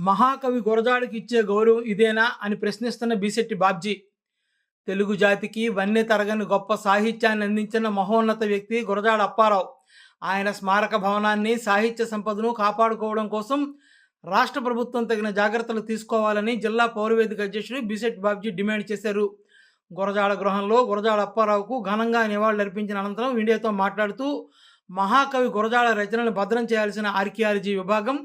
మహాకవి గురజాడకి ఇచ్చే గౌరవం ఇదేనా అని ప్రశ్నిస్తున్న బీసెట్టి బాబ్జీ తెలుగు జాతికి వన్నె తరగని గొప్ప సాహిత్యాన్ని అందించిన మహోన్నత వ్యక్తి గురజాడ అప్పారావు. ఆయన స్మారక భవనాన్ని సాహిత్య సంపదను కాపాడుకోవడం కోసం రాష్ట్ర ప్రభుత్వం తగిన జాగ్రత్తలు తీసుకోవాలని జిల్లా పౌరవేదిక అధ్యక్షుడు బిసెట్ బాబ్జీ డిమాండ్ చేశారు. గురజాడ గృహంలో గురజాడ అప్పారావుకు ఘనంగా నివాళులర్పించిన అనంతరం మీడియాతో మాట్లాడుతూ మహాకవి గురజాడ రచనలను భద్రం చేయాల్సిన ఆర్కియాలజీ విభాగం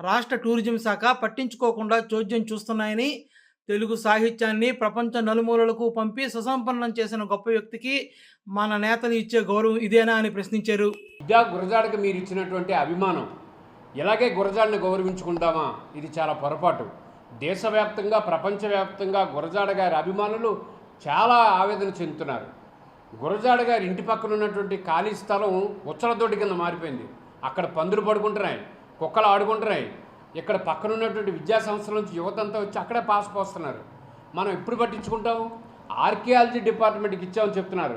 రాష్ట్ర టూరిజం శాఖ పట్టించుకోకుండా చోద్యం చూస్తున్నాయని తెలుగు సాహిత్యాన్ని ప్రపంచ నలుమూలలకు పంపి సుసంపన్నం చేసిన గొప్ప వ్యక్తికి మన నేతలు ఇచ్చే గౌరవం ఇదేనా అని ప్రశ్నించారు. విద్యా గురజాడకి మీరు ఇచ్చినటువంటి అభిమానం ఇలాగే గురజాడని గౌరవించుకుంటామా? ఇది చాలా పొరపాటు. దేశవ్యాప్తంగా ప్రపంచవ్యాప్తంగా గురజాడ గారి అభిమానులు చాలా ఆవేదన చెందుతున్నారు. గురజాడ గారి ఇంటి పక్కన ఉన్నటువంటి ఖాళీ స్థలం ఉచ్చలదొడ్డి కింద మారిపోయింది. అక్కడ పందులు పడుకుంటున్నాయి. కుక్కలు ఆడుకుంటున్నాయి. ఇక్కడ పక్కన ఉన్నటువంటి విద్యా సంస్థల నుంచి యువతంతా వచ్చి అక్కడే పాస్ పోస్తున్నారు. మనం ఎప్పుడు పట్టించుకుంటాం? ఆర్కియాలజీ డిపార్ట్మెంట్కి ఇచ్చామని చెప్తున్నారు.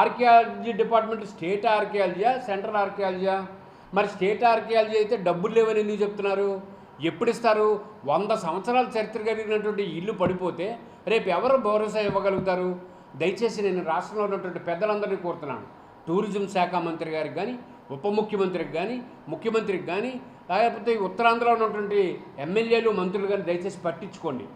ఆర్కియాలజీ డిపార్ట్మెంట్ స్టేట్ ఆర్కియాలజీయా సెంట్రల్ ఆర్కియాలజీయా? మరి స్టేట్ ఆర్కియాలజీ అయితే డబ్బులు లేవని ఎందుకు చెప్తున్నారు? ఎప్పుడు ఇస్తారు? వంద సంవత్సరాల చరిత్ర కలిగినటువంటి ఇల్లు పడిపోతే రేపు ఎవరు భరోసా ఇవ్వగలుగుతారు? దయచేసి నేను రాష్ట్రంలో ఉన్నటువంటి పెద్దలందరినీ కోరుతున్నాను. టూరిజం శాఖ మంత్రి గారికి కానీ ఉప ముఖ్యమంత్రికి కానీ ముఖ్యమంత్రికి కానీ లేకపోతే ఉత్తరాంధ్రలో ఉన్నటువంటి ఎమ్మెల్యేలు మంత్రులు కానీ దయచేసి పట్టించుకోండి.